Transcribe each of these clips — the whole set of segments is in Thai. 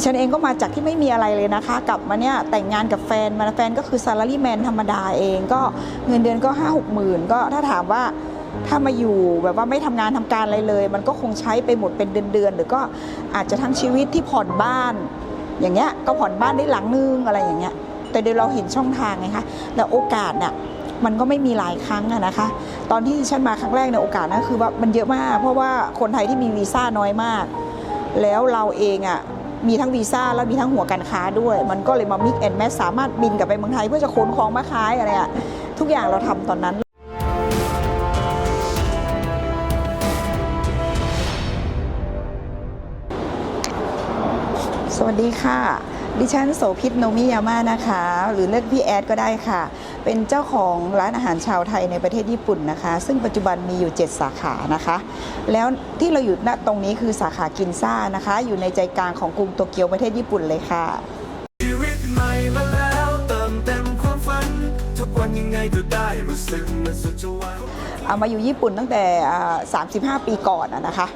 ดิฉันเองก็มาจากที่ไม่มีอะไรเลยนะคะ กลับมาเนี่ยแต่งงานกับแฟนมาแฟนก็คือซา l ารีแมนธรรมดาเองก็เงินเดือนก็ห้าหกหมื่นก็ถ้าถามว่าถ้ามาอยู่แบบว่าไม่ทำงานทำการอะไรเลย มันก็คงใช้ไปหมดเป็นเดือนๆหรือก็อาจจะทั้งชีวิตที่ผ่อนบ้าน อย่างเงี้ยก็ผ่อนบ้านได้หลังนึงอะไรอย่างเงี้ย แต่เดี๋ยวเราเห็นช่องทางไงคะแล้วโอกาสเนี่ยมันก็ไม่มีหลายครั้งนะคะ ตอนที่ฉันมาครั้งแรกเนี่ยโอกาสนะคือว่ามันเยอะมาก เพราะว่าคนไทยที่มีวีซ่าน้อยมาก แล้วเราเองอะ มีทั้งวีซ่าแล้วมีทั้งหัวการค้าด้วย มันก็เลยมามิกแอนแมสสามารถบินกลับไปเมืองไทยเพื่อจะขนของมาขายอะไรอะทุกอย่างเราทำตอนนั้นสวัสดีค่ะ ดิฉันโสภิตโนมิยาม่านะคะ หรือเรียกพี่แอดก็ได้ค่ะ เป็นเจ้าของร้านอาหารชาวไทยในประเทศญี่ปุ่นนะคะ ซึ่งปัจจุบันมีอยู่ 7 สาขานะคะ แล้วที่เราอยู่ณตรงนี้คือสาขากินซ่านะคะ อยู่ในใจกลางของกรุงโตเกียวประเทศญี่ปุ่นเลยค่ะ ชีวิตใหม่มาแล้วเติมเต็มความฝัน ทุกวันยังไงก็ได้รู้สึกเหมันสุดจะวัน เอามาอยู่ญี่ปุ่นตั้งแต่อ่า35 ปีก่อนอะนะคะ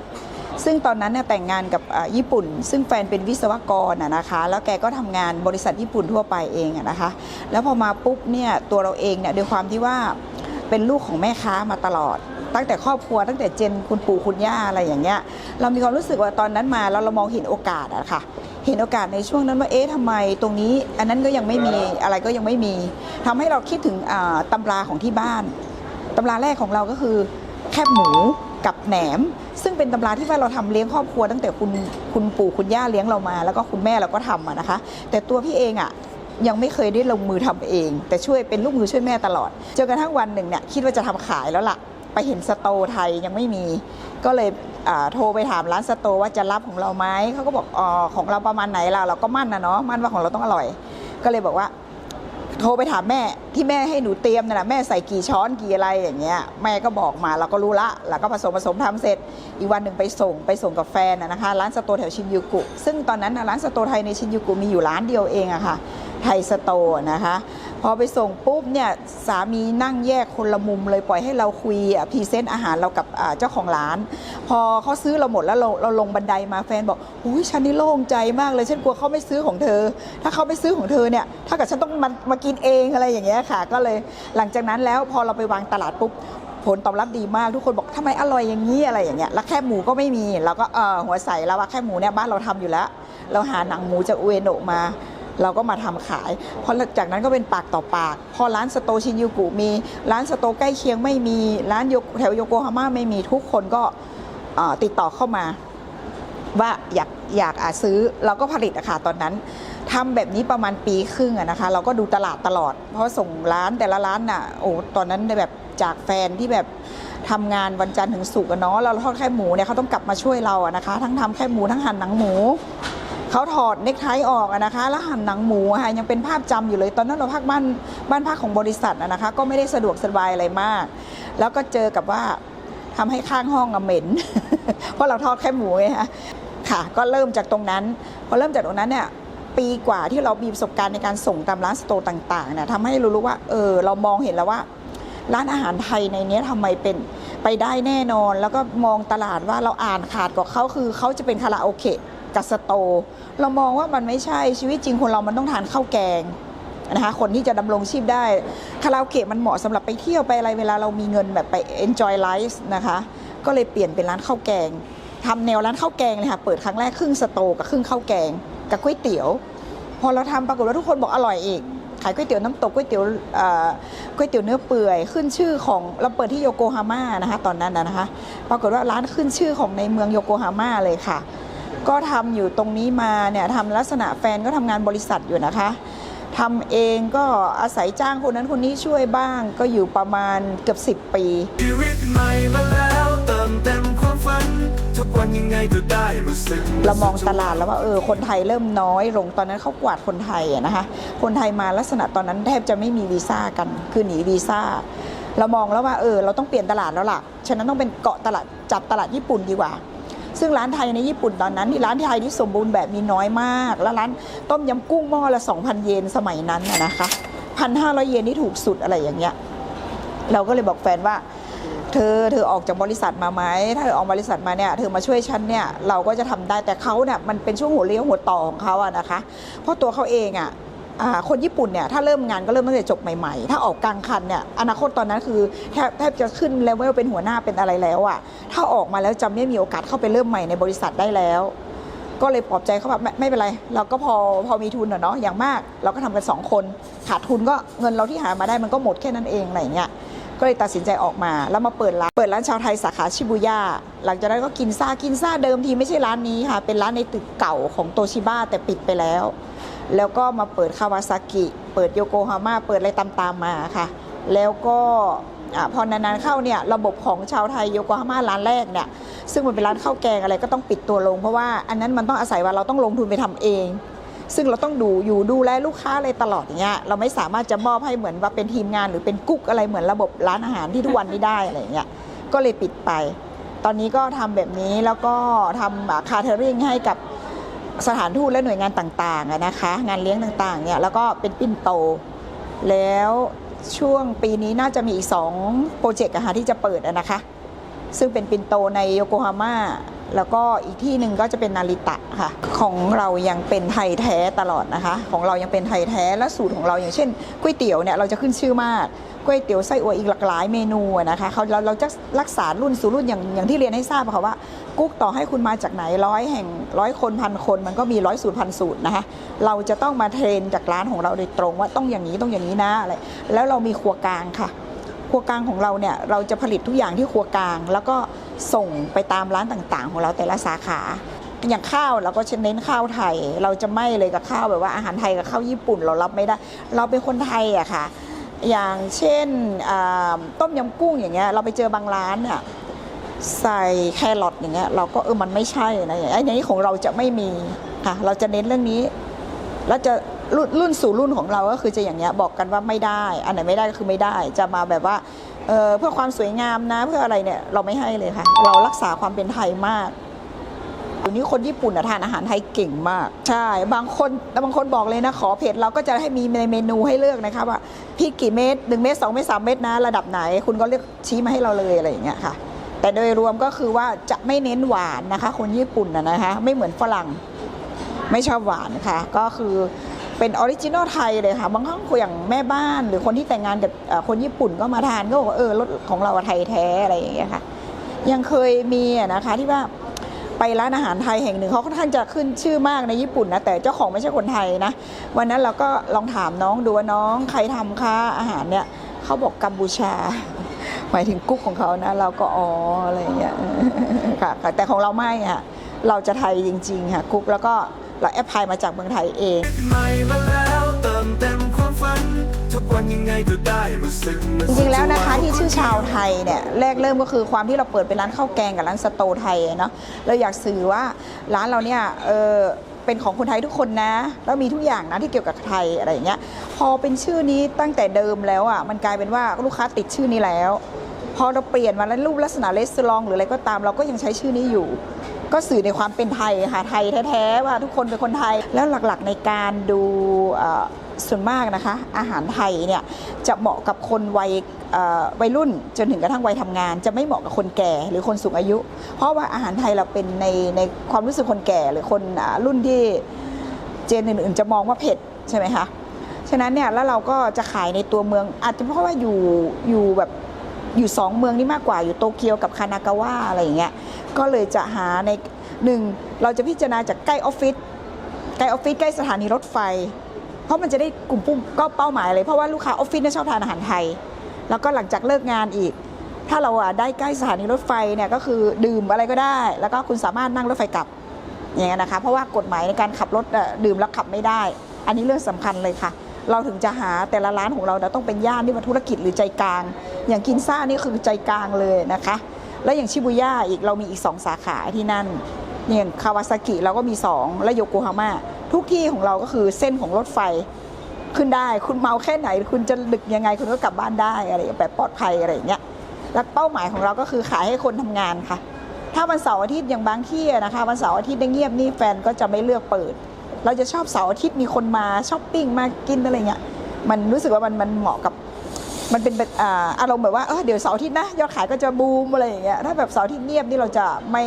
ซึ่งตอนนั้นเนี่ยแต่งงานกับญี่ปุ่น ซึ่งแฟนเป็นวิศวกรอะนะคะ แล้วแกก็ทำงานบริษัทญี่ปุ่นทั่วไปเองอะนะคะ แล้วพอมาปุ๊บเนี่ยตัวเราเองเนี่ยด้วยความที่ว่าเป็นลูกของแม่ค้ามาตลอด ตั้งแต่ครอบครัวตั้งแต่เจนคุณปู่คุณย่าอะไรอย่างเงี้ยเรามีความรู้สึกว่าตอนนั้นมาแล้วเรามองเห็นโอกาสอะค่ะเห็นโอกาสในช่วงนั้นว่าเอ๊ะทำไมตรงนี้ อันนั้นก็ยังไม่มีอะไรก็ยังไม่มีทำให้เราคิดถึงอ่าตำราของที่บ้านตำราแรกของเราก็คือแคบหมู กับแหนม ซึ่งเป็นตำราที่ว่าเราทำเลี้ยงครอบครัวตั้งแต่คุณคุณปู่คุณย่าเลี้ยงเรามา แล้วก็คุณแม่เราก็ทำอะนะคะ แต่ตัวพี่เองอะยังไม่เคยได้ลงมือทำเอง แต่ช่วยเป็นลูกมือช่วยแม่ตลอดจนกระทั่งวันหนึ่งเนี่ยคิดว่าจะทำขายแล้วล่ะ ไปเห็นสโตไทยยังไม่มี ก็เลยโทรไปถามร้านสโตว่าจะรับของเราไหมเขาก็บอกอ๋อของเราประมาณไหนล่ะเราก็มั่นนะเนาะมั่นว่าของเราต้องอร่อย ก็เลยบอกว่า โทรไปถามแม่ที่แม่ให้หนูเตรียมนั่นแหละแม่ใส่กี่ช้อนกี่อะไรอย่างเงี้ยแม่ก็บอกมาเราก็รู้ละแล้วก็ผสมผสมทำเสร็จ อีกวันหนึ่งไปส่งไปส่งกับแฟนนะนะคะ ร้านสโตร์แถวชินยูกุ ซึ่งตอนนั้นร้านสโตร์ไทยในชินยูกุมีอยู่ร้านเดียวเองอะค่ะไทยสโตร์นะคะ พอไปส่งปุ๊บเนี่ยสามีนั่งแยกคนละมุมเลยปล่อยให้เราคุยพรีเซนต์อาหารเรากับเจ้าของร้าน พอเขาซื้อเราหมดแล้วเราเราลงบันไดมาแฟนบอกอุ้ยฉันนี่โล่งใจมากเลยฉันกลัวเขาไม่ซื้อของเธอ ถ้าเขาไม่ซื้อของเธอเนี่ยถ้ากับฉันต้องมามากินเองอะไรอย่างเงี้ยค่ะ ก็เลยหลังจากนั้นแล้วพอเราไปวางตลาดปุ๊บผลตอบรับดีมากทุกคนบอกทำไมอร่อยอย่างนี้อะไรอย่างเงี้ยแล้วแค่หมูก็ไม่มีเราก็เออหัวใสแล้วว่าแค่หมูเนี่ยบ้านเราทำอยู่แล้ว เราหาหนังหมูจากอุเอโนะมา เราก็มาทำขายพอจากนั้นก็เป็นปากต่อปาก พอร้านสโตชินยูกุมี ร้านสโตใกล้เคียงไม่มี ร้านโยแถวโยโกฮาม่าไม่มีทุกคนก็ติดต่อเข้ามา ว่าอยากอยากอาซื้อเราก็ผลิตอะค่ะตอนนั้นทำแบบนี้ประมาณปีครึ่งอะนะคะ เราก็ดูตลาดตลอด เพราะส่งร้านแต่ละร้านน่ะโอ้ตอนนั้นแบบจากแฟนที่แบบทำงานวันจันทร์ถึงศุกร์อะเนาะเราทอดแค่หมูเนี่ยเขาต้องกลับมาช่วยเราอะนะคะ ทั้งทำแค่หมูทั้งหั่นหนังหมู เขาถอดเน็กไทออกนะคะ แล้วหั่นหนังหมูค่ะยังเป็นภาพจำอยู่เลย ตอนนั้นเราพักบ้านบ้านพักของบริษัทนะคะ ก็ไม่ได้สะดวกสบายอะไรมาก แล้วก็เจอกับว่าทำให้ข้างห้องอเหม็น เพราะเราทอดแค่หมูไงคะค่ะ ก็เริ่มจากตรงนั้น พอเริ่มจากตรงนั้นเนี่ยปีกว่าที่เรามีประสบการณ์ในการส่งตามร้านสโตร์ต่างๆเนี่ยทำให้รู้รู้ว่าเออเรามองเห็นแล้วว่า ร้านอาหารไทยในนี้ยทำไมเป็นไปได้แน่นอน แล้วก็มองตลาดว่าเราอ่านขาดกว่าเขาคือเขาจะเป็นคาราโอเกะ กับสโต เรามองว่ามันไม่ใช่ชีวิตจริงคนเรามันต้องทานข้าวแกงนะคะคนที่จะดำรงชีพได้คาราโอเกะมันเหมาะสำหรับไปเที่ยวไปอะไรเวลาเรามีเงินแบบไป enjoy life นะคะ ก็เลยเปลี่ยนเป็นร้านข้าวแกงทำแนวร้านข้าวแกงเลยค่ะเปิดครั้งแรกครึ่งสโตกับครึ่งข้าวแกง กับก๋วยเตี๋ยว พอเราทำปรากฏว่าทุกคนบอกอร่อยอีกขายก๋วยเตี๋ยวน้ำตกก๋วยเตี๋ยวก๋วยเตี๋ยวเนื้อเปื่อย ขึ้นชื่อของเราเปิดที่โยโกฮาม่านะคะตอนนั้นนะนะคะ ปรากฏว่าร้านขึ้นชื่อของในเมืองโยโกฮาม่าเลยค่ะ ก็ทำอยู่ตรงนี้มาเนี่ยทำลักษณะแฟนก็ทำงานบริษัทอยู่นะคะทำเองก็อาศัยจ้างคนนั้นคนนี้ช่วยบ้าง ก็อยู่ประมาณเกือบ10 ปีชีวิตใหม่มาแล้วเติมเต็มความฝันทุกวันยังไงก็ได้รู้สึกหนเรามองสุดตจะวันลาดแล้วว่าเออคนไทยเริ่มน้อยลงตอนนั้นเขากวาดคนไทยอะนะคะ คนไทยมาลักษณะตอนนั้นแทบจะไม่มีวีซ่ากันคือหนีวีซ่าเรามองแล้วว่าเออเราต้องเปลี่ยนตลาดแล้วล่ะ ฉะนั้นต้องเป็นเกาะตลาดจับตลาดญี่ปุ่นดีกว่า ซึ่งร้านไทยในญี่ปุ่นตอนนั้นที่ร้านไทยที่สมบูรณ์แบบมีน้อยมาก แล้วร้านต้มยำกุ้งหม้อละ 2,000 เยนสมัยนั้นน่ะนะคะ1,500เยนนี่ถูกสุดอะไรอย่างเงี้ยเราก็เลยบอกแฟนว่า เธอเธอออกจากบริษัทมาไหมถ้าเธอออกบริษัทมาเนี่ยเธอมาช่วยฉันเนี่ยเราก็จะทำได้แต่เขาเนี่ยมันเป็นช่วงหัวเลี้ยวหัวต่อของเขาอะนะคะ เพราะตัวเขาเองอะ คนญี่ปุ่นเนี่ยถ้าเริ่มงานก็เริ่มตั้งแต่จบใหม่ๆ ถ้าออกกลางคันเนี่ยอนาคตตอนนั้นคือแทบแทบจะขึ้นเลเวลเป็นหัวหน้าเป็นอะไรแล้วอะถ้าออกมาแล้วจะไม่มีโอกาสเข้าไปเริ่มใหม่ในบริษัทได้แล้ว ก็เลยปลอบใจเขาแบบไม่เป็นไร เราก็พอพอมีทุนอะเนาะอย่างมาก เราก็ทำกันสองคนขาดทุนก็เงินเราที่หามาได้มันก็หมดแค่นั้นเองอะไรเงี้ยก็เลยตัดสินใจออกมา แล้วมาเปิดร้านเปิดร้านชาวไทยสาขาชิบูย่าหลังจากนั้นก็กินซ่ากินซ่าเดิมทีไม่ใช่ร้านนี้ค่ะเป็นร้านในตึกเก่าของโตชิบ้าแต่ปิดไปแล้ว แล้วก็มาเปิดคาวาซากิ เปิดโยโกฮาม่า เปิดอะไรตามๆมาค่ะ แล้วก็พอนานๆเข้าเนี่ยระบบของชาวไทยโยโกฮาม่าร้านแรกเนี่ยซึ่งมันเป็นร้านข้าวแกงอะไรก็ต้องปิดตัวลง เพราะว่าอันนั้นมันต้องอาศัยว่าเราต้องลงทุนไปทำเอง ซึ่งเราต้องดูอยู่ดูแลลูกค้าอะไรตลอดอย่างเงี้ยเราไม่สามารถจะมอบให้เหมือนว่าเป็นทีมงานหรือเป็นกุ๊กอะไรเหมือนระบบร้านอาหารที่ทุกวันนี้ได้อะไรอย่างเงี้ยก็เลยปิดไป ตอนนี้ก็ทำแบบนี้แล้วก็ทำคาเทอริงให้กับ สถานทูตและหน่วยงานต่างๆนะคะ งานเลี้ยงต่างๆเนี่ยแล้วก็เป็นปิ้นโต แล้วช่วงปีนี้น่าจะมีอีก 2 โปรเจกต์อะค่ะที่จะเปิดนะคะ ซึ่งเป็นปินโตในโยโกฮาม่า แล้วก็อีกที่หนึ่งก็จะเป็นนาริตะค่ะ ของเรายังเป็นไทยแท้ตลอดนะคะ ของเรายังเป็นไทยแท้และสูตรของเราอย่างเช่นก๋วยเตี๋ยวเนี่ยเราจะขึ้นชื่อมากก๋วยเตี๋ยวไส้อั่วอีกหลากหลายเมนูนะคะเขาเราเราจะรักษารุ่นสู่รุ่นอย่างอย่างที่เรียนให้ทราบค่ะว่า กุ๊กต่อให้คุณมาจากไหนร้อยแห่งร้อยคนพันคนมันก็มีร้อยสูตรพันสูตรนะคะเราจะต้องมาเทรนจากร้านของเราโดยตรงว่าต้องอย่างนี้ต้องอย่างนี้นะอะไรแล้วเรามีครัวกลางค่ะ รัวกลางของเราเนี่ยเราจะผลิตทุกอย่างที่ครัวกลาง แล้วก็ส่งไปตามร้านต่างๆ ของเราแต่ละสาขา อย่างข้าวเราก็จะเน้นข้าวไทย เราจะไม่เลยกับข้าวแบบว่าอาหารไทยกับข้าวญี่ปุ่นเรารับไม่ได้ เราเป็นคนไทยอะค่ะ อย่างเช่นต้มยำกุ้งอย่างเงี้ยเราไปเจอบางร้านเนี่ยใส่แครอทอย่างเงี้ยเราก็เออมันไม่ใช่นะอย่างไอ้นี้ของเราจะไม่มีค่ะเราจะเน้นเรื่องนี้ แล้วจะ รุ่นรุ่นสู่รุ่นของเราก็คือจะอย่างเงี้ยบอกกันว่าไม่ได้ อันไหนไม่ได้ก็คือไม่ได้ จะมาแบบว่าเเพื่อความสวยงามนะเพื่ออะไรเนี่ยเราไม่ให้เลยค่ะ เรารักษาความเป็นไทยมากเดี๋ยวนี้คนญี่ปุ่นอะทานอาหารไทยเก่งมาก ใช่ บางคนแต่บางคนบอกเลยนะ ขอเผ็ดเราก็จะให้มีในเมนูให้เลือกนะคะว่าพริกกี่เม็ดหนึ่งเม็ดสองเม็ดสามเม็ดนะ ระดับไหน คุณก็เลือกชี้มาให้เราเลยอะไรอย่างเงี้ยค่ะ แต่โดยรวมก็คือว่าจะไม่เน้นหวานนะคะ คนญี่ปุ่นนะคะ ไม่เหมือนฝรั่ง ไม่ชอบหวานค่ะ ก็คือ เป็นออริจินอลไทยเลยค่ะ บางครั้งอย่างแม่บ้าน หรือคนที่แต่งงานกับคนญี่ปุ่นก็มาทานก็บอกว่าเออรสของเราไทยแท้อะไรอย่างเงี้ยค่ะ ยังเคยมีนะคะที่ว่าไปร้านอาหารไทยแห่งหนึ่งเขาค่อนข้างจะขึ้นชื่อมากในญี่ปุ่นนะแต่เจ้าของไม่ใช่คนไทยนะ วันนั้นเราก็ลองถามน้องดูว่าน้องใครทำคะอาหารเนี่ยเขาบอกกัมพูชา หมายถึงกุ๊กของเขานะ เราก็อ๋ออะไรอย่างเงี้ยค่ะค่ะแต่ของเราไม่ค่ะเราจะไทยจริงๆค่ะกุ๊กแล้วก็ เราแอปพลายมาจากเมืองไทยเองใหม่มาแล้วเติมเต็มความฝันทุกวันยังไงก็ได้รู้สึกเหมือนจริงๆแล้วนะคะที่ชื่อชาวไทยเนี่ยแรกเริ่มก็คือความที่เราเปิดเป็นร้านข้าวแกงกับร้านสโตว์ไทยอะเนาะเราอยากสื่อว่าร้านเราเนี่ยเออเป็นของคนไทยทุกคนนะ แล้วมีทุกอย่างนะที่เกี่ยวกับไทยอะไรอย่างเงี้ยพอเป็นชื่อนี้ตั้งแต่เดิมแล้วอะมันกลายเป็นว่าลูกค้าติดชื่อนี้แล้ว พอเราเปลี่ยนมาแล้วรูปลักษณะเลสลองหรืออะไรก็ตามเราก็ยังใช้ชื่อนี้อยู่ ก็สื่อในความเป็นไทยค่ะไทยแท้ๆว่าทุกคนเป็นคนไทยแล้วหลักๆในการดูส่วนมากนะคะ อาหารไทยเนี่ยจะเหมาะกับคนวัยวัยรุ่นจนถึงกระทั่งวัยทำงาน จะไม่เหมาะกับคนแก่หรือคนสูงอายุ เพราะว่าอาหารไทยเราเป็นในในความรู้สึกคนแก่หรือคนรุ่นที่เจนอื่นๆจะมองว่าเผ็ดใช่ไหมคะฉะนั้นเนี่ยแล้วเราก็จะขายในตัวเมือง อาจจะเพราะว่าอยู่อยู่แบบ อยู่สองเมืองนี้มากกว่าอยู่โตเกียวกับคานากาวะอะไรอย่างเงี้ยก็เลยจะหาในหนึ่งเราจะพิจารณาจากใกล้ออฟฟิศใกล้ออฟฟิศใกล้สถานีรถไฟ เพราะมันจะได้กลุ่มปุ่มก็เป้าหมายเลยเพราะว่าลูกค้าออฟฟิศเนี่ยชอบทานอาหารไทย แล้วก็หลังจากเลิกงานอีก ถ้าเราอะได้ใกล้สถานีรถไฟเนี่ยก็คือดื่มอะไรก็ได้ แล้วก็คุณสามารถนั่งรถไฟกลับอย่างเงี้ยนะคะเพราะว่ากฎหมายในการขับรถดื่มแล้วขับไม่ได้ อันนี้เรื่องสำคัญเลยค่ะ เราถึงจะหาแต่ละร้านของเราเราต้องเป็นย่านที่มันธุรกิจหรือใจกลาง อย่างกินซ่านี่คือใจกลางเลยนะคะ แล้วอย่างชิบูย่าอีกเรามีอีก 2 สาขาที่นั่นอย่างคาวาซากิเราก็มี 2 และโยโกฮาม่าทุกที่ของเราก็คือเส้นของรถไฟขึ้นได้คุณเมาแค่ไหน คุณจะดึกยังไงคุณก็กลับบ้านได้อะไรแบบปลอดภัยอะไรอย่างเงี้ยแล้วเป้าหมายของเราก็คือขายให้คนทำงานค่ะ ถ้าวันเสาร์อาทิตย์อย่างบางที่นะคะวันเสาร์อาทิตย์ได้เงียบนี่แฟนก็จะไม่เลือกเปิด เราจะชอบเสาร์อาทิตย์มีคนมาช้อปปิ้งมากินอะไรเงี้ยมันรู้สึกว่ามันมันเหมาะกับ มันเป็นอารมณ์แบบว่าเออเดี๋ยวเสาร์อาทิตย์นะยอดขายก็จะบูมอะไรอย่างเงี้ยถ้าแบบเสาร์อาทิตย์เงียบนี่เราจะไม่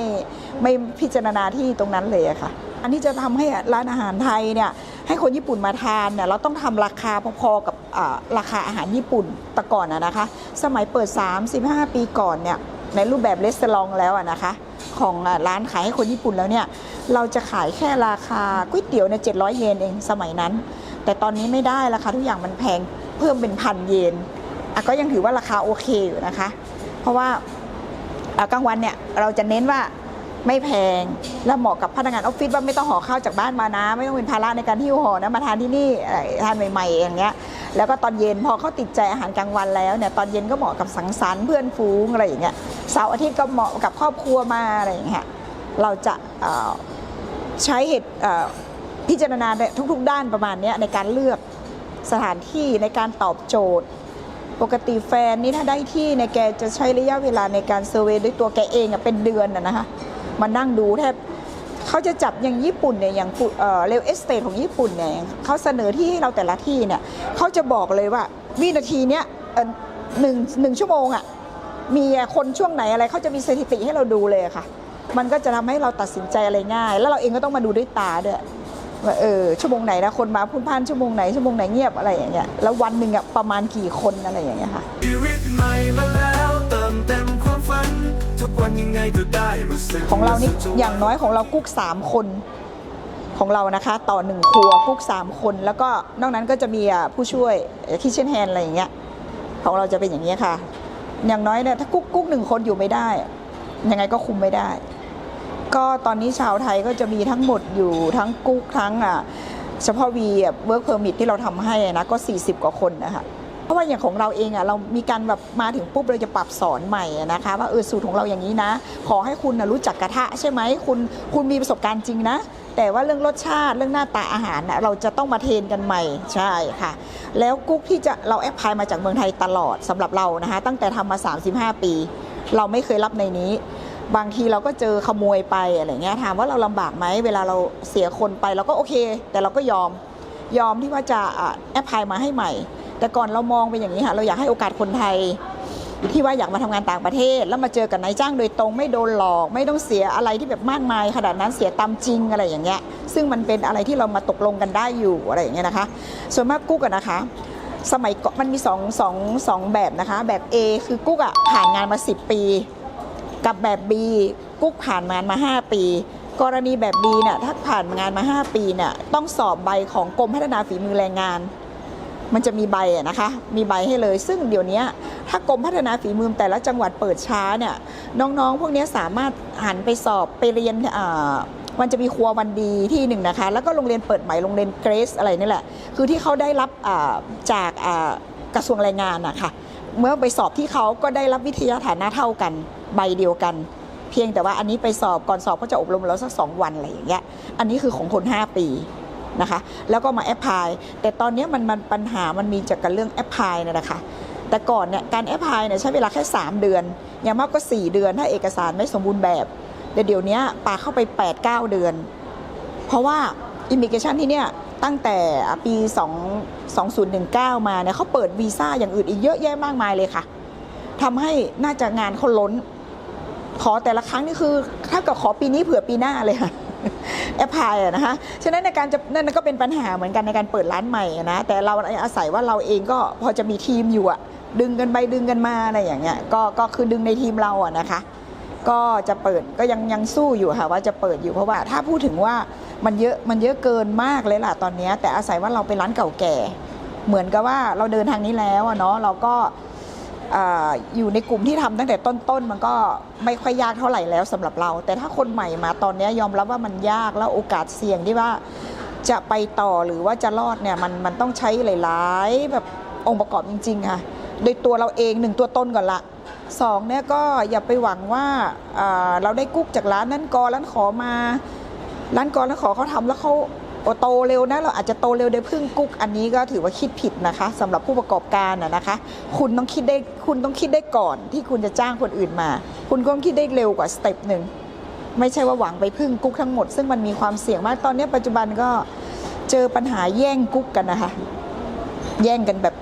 ไม่พิจารณาที่ตรงนั้นเลยค่ะ อันนี้จะทำให้ร้านอาหารไทยเนี่ยให้คนญี่ปุ่นมาทานเนี่ยเราต้องทำราคาพอๆกับราคาอาหารญี่ปุ่นตะก่อนอะนะคะ สมัยเปิด 35 ปีก่อนเนี่ยในรูปแบบเลสตอรองแล้วนะคะ ของร้านขายให้คนญี่ปุ่นแล้วเนี่ยเราจะขายแค่ราคาก๋วยเตี๋ยวเนี่ยเจ็ดร้อยเยนเองสมัยนั้น แต่ตอนนี้ไม่ได้ราคาทุกอย่างมันแพงเพิ่มเป็นพันเยน ก็ยังถือว่าราคาโอเคอยู่นะคะ เพราะว่ากลางวันเนี่ยเราจะเน้นว่าไม่แพงและเหมาะกับพนักงานออฟฟิศว่าไม่ต้องห่อข้าวจากบ้านมานะ ไม่ต้องเป็นภาระในการหิ้วห่อนะมาทานที่นี่ทานใหม่ๆอย่างเงี้ยแล้วก็ตอนเย็นพอเขาติดใจอาหารกลางวันแล้วเนี่ยตอนเย็นก็เหมาะกับสังสรรค์เพื่อนฝูงอะไรอย่างเงี้ยเสาร์อาทิตย์ก็เหมาะกับครอบครัวมาอะไรอย่างเงี้ยเราจะใช้เหตุพิจารณาในทุก ๆ ด้านประมาณนี้ในการเลือกสถานที่ในการตอบโจทย์ ปกติแฟนนี่ถ้าได้ที่เนี่ยแกจะใช้ระยะเวลาในการเซอร์เวยด้วยตัวแกเองอะเป็นเดือนอะนะคะมานั่งดูแทบเขาจะจับอย่างญี่ปุ่นเนี่ยอย่างเรลเอสเตทของญี่ปุ่นเนี่ยเขาเสนอที่ให้เราแต่ละที่เนี่ยเขาจะบอกเลยว่าวินาทีเนี้ยเออหนึ่งหนึ่งชั่วโมงอะมีคนช่วงไหนอะไรเขาจะมีสถิติให้เราดูเลยค่ะ มันก็จะทำให้เราตัดสินใจอะไรง่าย แล้วเราเองก็ต้องมาดูด้วยตาด้วย ว่าเออชั่วโมงไหนนะคนมาพุ่นพ่านชั่วโมงไหนชั่วโมงไหนเงียบอะไรอย่างเงี้ยแล้ววันหนึ่งอะประมาณกี่คนอะไรอย่างเงี้ยค่ะชีวิตใหม่มาแล้วเติมเต็มความฝันทุกวันยังไงก็ได้รู้สึกของเรานี่อย่างน้อยของเรากุ๊กสามคนของเรานะคะ ต่อหนึ่งครัวกุ๊กสามคน แล้วก็นอกนั้นก็จะมีอะผู้ช่วยคิเช่นแฮนอะไรอย่างเงี้ยของเราจะเป็นอย่างนี้ยค่ะ อย่างน้อยเนี่ยถ้ากุ๊กกุ๊กหนึ่งคนอยู่ไม่ได้ ยังไงก็คุมไม่ได้ ก็ตอนนี้ชาวไทยก็จะมีทั้งหมดอยู่ทั้งกุ๊กทั้งอะเฉพาะวีเวิร์กเพอร์มิทที่เราทำให้นะก็ 40 กว่าคนนะคะเพราะว่าอย่างของเราเองอะเรามีการแบบมาถึงปุ๊บเราจะปรับสอนใหม่นะคะว่าเออสูตรของเราอย่างนี้นะ ขอให้คุณนะรู้จักกระทะใช่ไหมคุณคุณมีประสบการณ์จริงนะ แต่ว่าเรื่องรสชาติเรื่องหน้าตาอาหารนะเราจะต้องมาเทรนกันใหม่ใช่ค่ะ แล้วกุ๊กที่จะเราแอปพลายมาจากเมืองไทยตลอดสำหรับเรานะคะตั้งแต่ทำมา 35 ปี เราไม่เคยรับในนี้ บางทีเราก็เจอขโมยไปอะไรเงี้ยถามว่าเราลำบากไหมเวลาเราเสียคนไปเราก็โอเค แต่เราก็ยอมยอมที่ว่าจะแอปพลายมาให้ใหม่ แต่ก่อนเรามองเป็นอย่างนี้ค่ะเราอยากให้โอกาสคนไทย ที่ว่าอยากมาทำงานต่างประเทศ แล้วมาเจอกับนายจ้างโดยตรงไม่โดนหลอก ไม่ต้องเสียอะไรที่แบบมากมายขนาดนั้นเสียตามจริงอะไรอย่างเงี้ยซึ่งมันเป็นอะไรที่เรามาตกลงกันได้อยู่อะไรอย่างเงี้ยนะคะ ส่วนมากกุ๊กอะนะคะสมัยมันมีสองสองสองแบบนะคะ แบบ A คือกุ๊กอะผ่านงานมา 10 ปี กับแบบ B กุ๊กผ่านงานมา 5 ปี กรณีแบบ B เนี่ยถ้าผ่านงานมา 5 ปีเนี่ยต้องสอบใบของกรมพัฒนาฝีมือแรงงาน มันจะมีใบนะคะ มีใบให้เลย ซึ่งเดี๋ยวนี้ถ้ากรมพัฒนาฝีมือแต่ละจังหวัดเปิดช้าเนี่ยน้องๆ พวกนี้สามารถหันไปสอบไปเรียนมันจะมีครัววันดีที่หนึ่งนะคะ แล้วก็โรงเรียนเปิดใหม่โรงเรียนเกรสอะไรนี่แหละ คือที่เขาได้รับจากกระทรวงแรงงานนะคะเมื่อไปสอบที่เขาก็ได้รับวิทยาฐานะเท่ากัน ใบเดียวกัน เพียงแต่ว่าอันนี้ไปสอบก่อนสอบก็จะอบรมแล้วสักสองวันอะไรอย่างเงี้ยอันนี้คือของคน 5 ปีนะคะแล้วก็มาแอปพลายแต่ตอนนี้มันมันปัญหามันมีจากกันเรื่องแอปพลายนี่ยนะคะแต่ก่อนเนี่ยการแอปพลายเนี่ยใช้เวลาแค่ 3 เดือน อย่างมากก็ 4 เดือน ถ้าเอกสารไม่สมบูรณ์แบบ แต่เดี๋ยวนี้ปาเข้าไป 8-9 เดือน เพราะว่าอิมิเกชันที่เนี่ยตั้งแต่ปี 2 2019 มาเนี่ยเขาเปิดวีซ่าอย่างอื่นอีกเยอะแยะมากมายเลยค่ะทำให้น่าจะงานเขาล้น ขอแต่ละครั้งนี่คือถ้ากับขอปีนี้เผื่อปีหน้าเลยค่ะแอปพลายอะนะคะ ฉะนั้นในการจะนั่นก็เป็นปัญหาเหมือนกันในการเปิดร้านใหม่นะ แต่เราอาศัยว่าเราเองก็พอจะมีทีมอยู่อะดึงกันไปดึงกันมาอะไรอย่างเงี้ย ก็ก็คือดึงในทีมเราอะนะคะ ก็จะเปิดก็ยังยังสู้อยู่ค่ะว่าจะเปิดอยู่เพราะว่าถ้าพูดถึงว่ามันเยอะมันเยอะเกินมากเลยล่ะตอนนี้ แต่อาศัยว่าเราเป็นร้านเก่าแก่ เหมือนกับว่าเราเดินทางนี้แล้วอะเนาะเราก็ อยู่ในกลุ่มที่ทำตั้งแต่ต้นๆ มันก็ไม่ค่อยยากเท่าไหร่แล้วสำหรับเรา แต่ถ้าคนใหม่มาตอนนี้ยอมรับว่ามันยากแล้วโอกาสเสี่ยงที่ว่าจะไปต่อหรือว่าจะรอดเนี่ยมันมันต้องใช้หลายๆแบบองค์ประกอบจริง ๆ ค่ะ โดยตัวเราเองหนึ่งตัวต้นก่อนละสองเนี่ยก็อย่าไปหวังว่าเราได้กุ๊กจากร้านนั้นกอร้านขอมา ร้านกรร้านขอเขาทำแล้วเขา โตเร็วนะเราอาจจะโตเร็วได้พึ่งกุ๊กอันนี้ก็ถือว่าคิดผิดนะคะสำหรับผู้ประกอบการนะคะ คุณต้องคิดได้คุณต้องคิดได้ก่อนที่คุณจะจ้างคนอื่นมา คุณก็ต้องคิดได้เร็วกว่าสเต็ปหนึ่งไม่ใช่ว่าหวังไปพึ่งกุ๊กทั้งหมด ซึ่งมันมีความเสี่ยงมากตอนนี้ปัจจุบันก็เจอปัญหาแย่งกุ๊กกันนะคะ แย่งกันแบบ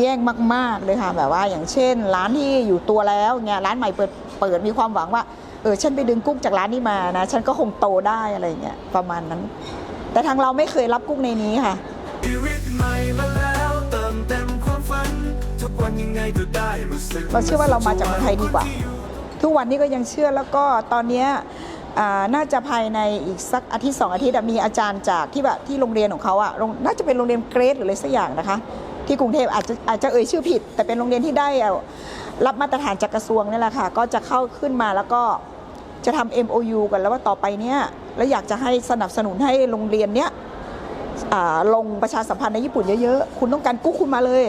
แย่งมาก ๆ เลยค่ะแบบว่าอย่างเช่น ร้านที่อยู่ตัวแล้วเงี้ยร้านใหม่เปิดเปิดมีความหวังว่าเออฉันไปดึงกุ้งจากร้านนี้มานะ ฉันก็คงโตได้อะไรเงี้ยประมาณนั้น แต่ทางเราไม่เคยรับกุ้งในนี้ค่ะ ชีวิตใหม่มาแล้วเติมเต็มความฝัน ทุกวันยังไงก็ได้รู้สึกเราเชื่อว่าเรามาจากเมืองไทยดีกว่า ทุกวันนี้ก็ยังเชื่อแล้วก็ตอนเนี้ยอ่าน่าจะภายในอีกสักอาทิตย์สองอาทิตย์อะมีอาจารย์จากที่แบบที่โรงเรียนของเขาอะโรงน่าจะเป็นโรงเรียนเกรดหรืออะไรสักอย่างนะคะ ที่กรุงเทพอาจจะอาจจะเอ่ยชื่อผิด แต่เป็นโรงเรียนที่ได้เอารับมาตรฐานจากกระทรวงนี่แหละค่ะ ก็จะเข้าขึ้นมาแล้วก็ จะทำ MOU กันแล้วว่าต่อไปเนี้ยแล้วอยากจะให้สนับสนุนให้โรงเรียนเนี้ยลงประชาสัมพันธ์ในญี่ปุ่นเยอะๆ คุณต้องการกู้คุณมาเลย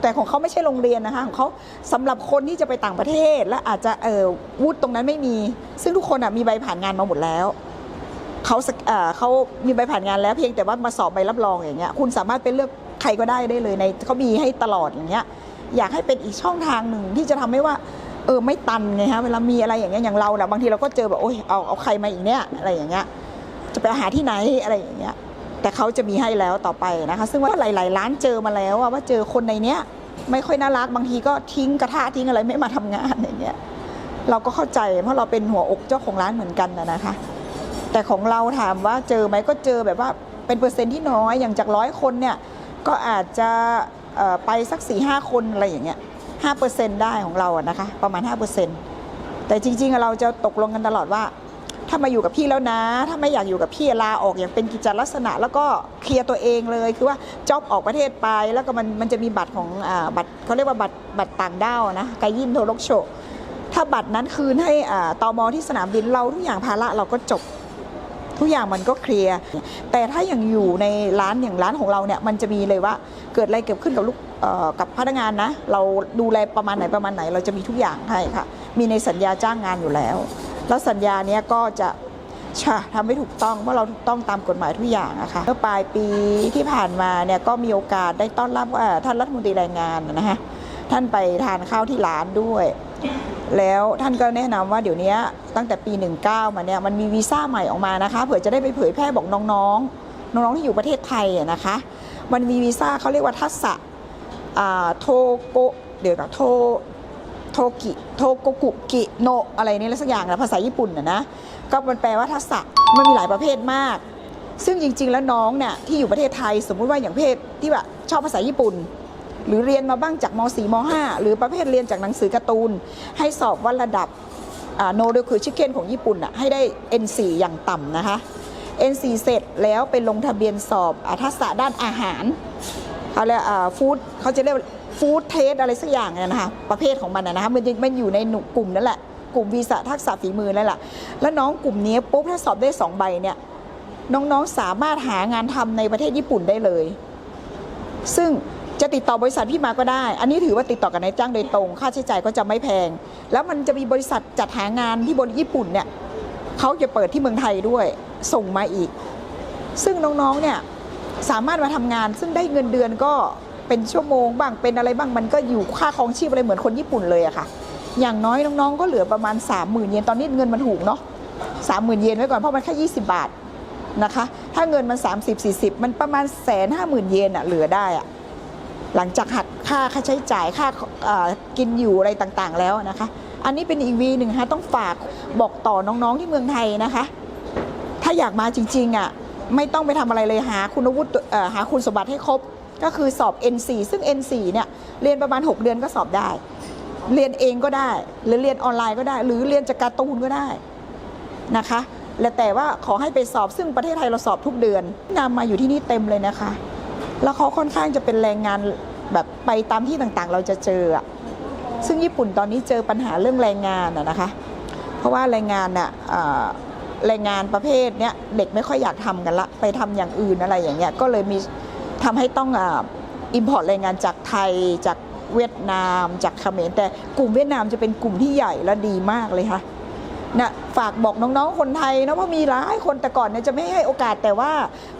แต่ของเขาไม่ใช่โรงเรียนนะคะของเขาสำหรับคนที่จะไปต่างประเทศ และอาจจะเออวุฒิตรงนั้นไม่มี ซึ่งทุกคนมีใบผ่านงานมาหมดแล้วเขาเเขามีใบผ่านงานแล้วเพียงแต่ว่ามาสอบใบรับรองอย่างเงี้ยคุณสามารถเป็นเลือกใครก็ได้ได้เลยในเขามีให้ตลอดอย่างเงี้ยอยากให้เป็นอีกช่องทางหนึ่งที่จะทำให้ว่า เออไม่ตันไงฮะเวลามีอะไรอย่างเงี้ยอย่างเราน่ะบางทีเราก็เจอแบบโอ้ยเอาเอาใครมาอีกเนี่ยอะไรอย่างเงี้ยจะไปหาที่ไหนอะไรอย่างเงี้ยแต่เขาจะมีให้แล้วต่อไปนะคะ ซึ่งว่าหลาย ๆ ร้านเจอมาแล้วว่าเจอคนในเนี้ยไม่ค่อยน่ารักบางทีก็ทิ้งกระทะทิ้งอะไรไม่มาทำงานอย่างเงี้ยเราก็เข้าใจเพราะเราเป็นหัวอกเจ้าของร้านเหมือนกันนะคะ แต่ของเราถามว่าเจอไหมก็เจอแบบว่าเป็นเปอร์เซ็นต์ที่น้อยอย่างจากร้อยคนเนี่ยก็อาจจะไปสัก4ี่ห้าคนอะไรอย่างเงี้ย ห้าเปอร์เซ็นต์ได้ของเราอะนะคะ ประมาณ5%เปอร์เซ็นต์แต่จริงๆ เราจะตกลงกันตลอดว่า ถ้ามาอยู่กับพี่แล้วนะ ถ้าไม่อยากอยู่กับพี่ลาออกอย่างเป็นกิจลักษณะ แล้วก็เคลียร์ตัวเองเลย คือว่าจ็อบออกประเทศไป แล้วก็มันมันจะมีบัตรของอบัตรเขาเรียกว่าบัตรบัตรต่างด้าวนะกายินโทรกโชถ้าบัตรนั้นคืนให้อ่าตอมอที่สนามบินเราทุกอย่างภาระเราก็จบ ทุกอย่างมันก็เคลียร์แต่ถ้าอย่างอยู่ในร้านอย่างร้านของเราเนี่ยมันจะมีเลยว่าเกิดอะไรเกิดขึ้นกับลูกกับพนักงานนะ เราดูแลประมาณไหนประมาณไหน เราจะมีทุกอย่างให้ค่ะ มีในสัญญาจ้างงานอยู่แล้ว แล้วสัญญาเนี้ยก็จะชะทำให้ถูกต้องเพราเราถูกต้องตามกฎหมายทุกอย่างอะค่ะเมื่อปลายปีที่ผ่านมาเนี่ยก็มีโอกาสได้ต้อนรับท่านรัฐมนตรีแรงงานนะฮะท่านไปทานข้าวที่ร้านด้วย แล้วท่านก็แนะนำว่าเดี๋ยวนี้ตั้งแต่ปี 19 มาเนี่ยมันมีวีซ่าใหม่ออกมานะคะเผื่อจะได้ไปเผยแพร่บอกน้องๆ น้องๆที่อยู่ประเทศไทยอะนะคะ มันมีวีซ่าเขาเรียกว่าทัศะโทโกเดี๋ยวนะโทโทกิโทโกกุกิโนะอะไรนี่แล้วสักอย่างนะภาษาญี่ปุ่นนะนะก็มันแปลว่าทัศะมันมีหลายประเภทมาก ซึ่งจริง ๆ แล้วน้องเนี่ยที่อยู่ประเทศไทย สมมุติว่าอย่างเพศที่แบบชอบภาษาญี่ปุ่น หรือเรียนมาบ้างจากม .4 ม .5 หรือประเภทเรียนจากหนังสือการ์ตูน ให้สอบวัดระดับโนเดคือชิคเก้นของญี่ปุ่นอะให้ได้ N4 อย่างต่ำนะคะ N4 เสร็จแล้วไปลงทะเบียนสอบอทักษะด้านอาหารเขาเรียกฟู้ดเขาจะเรียกฟู้ดเทสอะไรสักอย่างเนี่ยนะคะประเภทของมันนะนะคะมันจะมันอยู่ในกลุ่มนั่นแหละกลุ่มวีซ่าทักษะฝีมือนั่นแหละแล้วน้องกลุ่มนี้ปุ๊บถ้าสอบได้สองใบเนี่ยน้องๆสามารถหางานทำในประเทศญี่ปุ่นได้เลย ซึ่ง จะติดต่อบริษัทพี่มาก็ได้ อันนี้ถือว่าติดต่อกับนายจ้างโดยตรง ค่าใช้จ่ายก็จะไม่แพง แล้วมันจะมีบริษัทจัดหางานที่บนญี่ปุ่นเนี่ยเขาจะเปิดที่เมืองไทยด้วย ส่งมาอีก ซึ่งน้องๆเนี่ยสามารถมาทำงาน ซึ่งได้เงินเดือนก็เป็นชั่วโมงบ้างเป็นอะไรบ้างมันก็อยู่ค่าครองชีพอะไรเหมือนคนญี่ปุ่นเลยอะค่ะ อย่างน้อยน้องๆ ก็เหลือประมาณ 3 0,000 เยนตอนนี้เงินมันถูกเนาะ30,000เยนไว้ก่อนเพราะมันแค่20 บาทนะคะ ถ้าเงินมัน 30 40 มันประมาณแสนห้าหมื่นเยนอะเหลือได้อะ หลังจากหักค่าค่าใช้จ่ายค่ากินอยู่อะไรต่างๆ แล้วนะคะ อันนี้เป็นอีกวีหนึ่งฮะต้องฝากบอกต่อน้องๆที่เมืองไทยนะคะ ถ้าอยากมาจริงๆอะไม่ต้องไปทำอะไรเลยหาคุณวุฒิหาคุณสมบัติให้ครบ ก็คือสอบ N4 ซึ่ง N4 เนี่ยเรียนประมาณ 6 เดือนก็สอบได้ เรียนเองก็ได้ หรือเรียนออนไลน์ก็ได้ หรือเรียนจากการ์ตูนก็ได้นะคะและแต่ว่าขอให้ไปสอบซึ่งประเทศไทยเราสอบทุกเดือนนำมาอยู่ที่นี่เต็มเลยนะคะ แล้วเขาค่อนข้างจะเป็นแรงงานแบบไปตามที่ต่างๆ เราจะเจออะซึ่งญี่ปุ่นตอนนี้เจอปัญหาเรื่องแรงงานอะนะคะ เพราะว่าแรงงานน่ะแรงงานประเภทเนี้ยเด็กไม่ค่อยอยากทำกันละ ไปทำอย่างอื่นอะไรอย่างเงี้ยก็เลยมีทำให้ต้องอิมพอร์ตแรงงานจากไทยจากเวียดนามจากเขมรแต่กลุ่มเวียดนามจะเป็นกลุ่มที่ใหญ่และดีมากเลยค่ะ นะฝากบอกน้องๆ คนไทยนะว่ามีหลายคนแต่ก่อนเนี่ยจะไม่ให้โอกาสแต่ว่า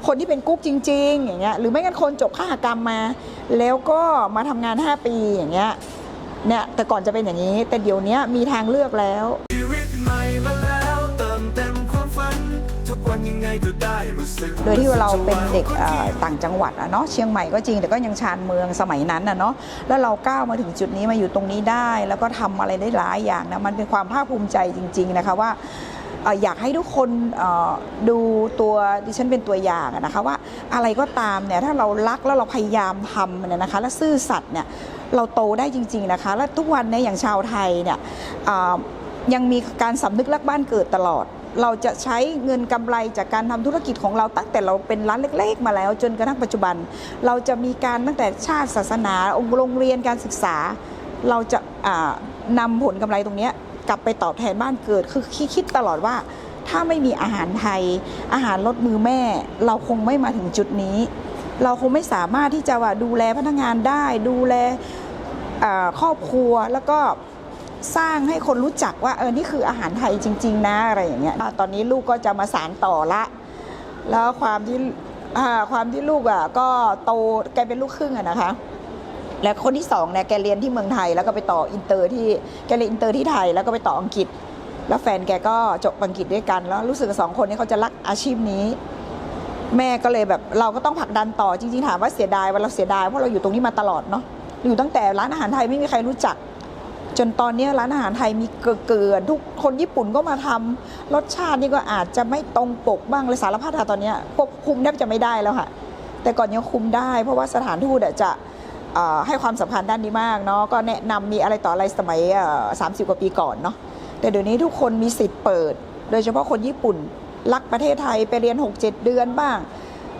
คนที่เป็นกุ๊กจริง ๆ อย่างเงี้ยหรือไม่งั้นคนจบข้ากรรมมา แล้วก็มาทำงาน 5 ปีอย่างเงี้ยเนี่ยแต่ก่อนจะเป็นอย่างนี้ แต่เดี๋ยวนี้มีทางเลือกแล้ว โดยที่เราเป็นเด็กต่างจังหวัดอะเนาะเชียงใหม่ก็จริงแต่ก็ยังชานเมืองสมัยนั้นอะเนาะแล้วเราก้าวมาถึงจุดนี้มาอยู่ตรงนี้ได้ แล้วก็ทำอะไรได้หลายอย่างนะมันเป็นความภาคภูมิใจจริง ๆนะคะว่าอยากให้ทุกคนดูตัวดิฉันเป็นตัวอย่างนะคะว่าอะไรก็ตามเนี่ยถ้าเรารักแล้วเราพยายามทำเนี่ยนะคะและซื่อสัตย์เนี่ยเราโตได้จริง ๆนะคะ และทุกวันเนี่ยอย่างชาวไทยเนี่ยยังมีการสำนึกรักบ้านเกิดตลอด เราจะใช้เงินกำไรจากการทำธุรกิจของเราตั้งแต่เราเป็นร้านเล็ก ๆ มาแล้ว จนกระทั่งปัจจุบัน เราจะมีการตั้งแต่ชาติศาสนา องค์โรงเรียนการศึกษา เราจะอ่านำผลกำไรตรงนี้กลับไปตอบแทนบ้านเกิด คือคิดตลอดว่าถ้าไม่มีอาหารไทย อาหารรสมือแม่ เราคงไม่มาถึงจุดนี้ เราคงไม่สามารถที่จะว่าดูแลพนักงานได้ดูแลครอบครัวแล้วก็ สร้างให้คนรู้จักว่าเออนี่คืออาหารไทยจริง ๆ นะอะไรอย่างเงี้ยตอนนี้ลูกก็จะมาสานต่อละ แล้วความที่ความที่ลูกอะก็โตแกเป็นลูกครึ่งอะนะคะและคนที่สองเนี่ยแกเรียนที่เมืองไทยแล้วก็ไปต่ออินเตอร์ที่แกเรียนอินเตอร์ที่ไทยแล้วก็ไปต่ออังกฤษ แล้วแฟนแกก็จบอังกฤษด้วยกัน แล้วรู้สึกสองคนนี้เขาจะรักอาชีพนี้ แม่ก็เลยแบบเราก็ต้องผลักดันต่อจริงๆถามว่าเสียดายว่าเราเสียดายเพราะเราอยู่ตรงนี้มาตลอดเนาะอยู่ตั้งแต่ร้านอาหารไทยไม่มีใครรู้จัก จนตอนนี้ร้านอาหารไทยมีเกลือนทุกคนญี่ปุ่นก็มาทำรสชาตินี่ก็อาจจะไม่ตรงปกบ้างเลยสารพัดค่ะตอนนี้ควบคุมแทบจะไม่ได้แล้วค่ะ แต่ก่อนยังคุมได้ เพราะว่าสถานทูตจะให้ความสำคัญด้านนี้มากเนาะก็แนะนำมีอะไรต่ออะไรสมัยสามสิบกว่าปีก่อนเนาะแต่เดี๋ยวนี้ทุกคนมีสิทธิ์เปิด โดยเฉพาะคนญี่ปุ่นรักประเทศไทยไปเรียน 6-7 เดือนบ้าง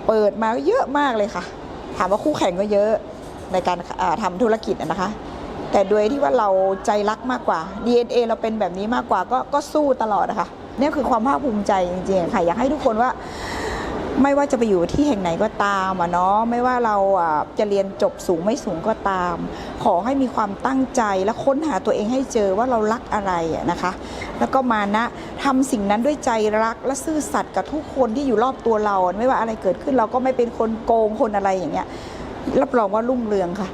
เปิดมาเยอะมากเลยค่ะ ถามว่าคู่แข่งก็เยอะในการอ่าทำธุรกิจนะคะ แต่โดยที่ว่าเราใจรักมากกว่า DNA เราเป็นแบบนี้มากกว่าก็ก็สู้ตลอดนะคะนี่คือความภาคภูมิใจจริงๆค่ะอยากให้ทุกคนว่าไม่ว่าจะไปอยู่ที่แห่งไหนก็ตามอะเนาะไม่ว่าเราอะจะเรียนจบสูงไม่สูงก็ตาม ขอให้มีความตั้งใจและค้นหาตัวเองให้เจอว่าเรารักอะไรอะนะคะ แล้วก็มานะทำสิ่งนั้นด้วยใจรักและซื่อสัตย์กับทุกคนที่อยู่รอบตัวเรา ไม่ว่าอะไรเกิดขึ้นเราก็ไม่เป็นคนโกงคนอะไรอย่างเงี้ยรับรองว่ารุ่งเรืองค่ะ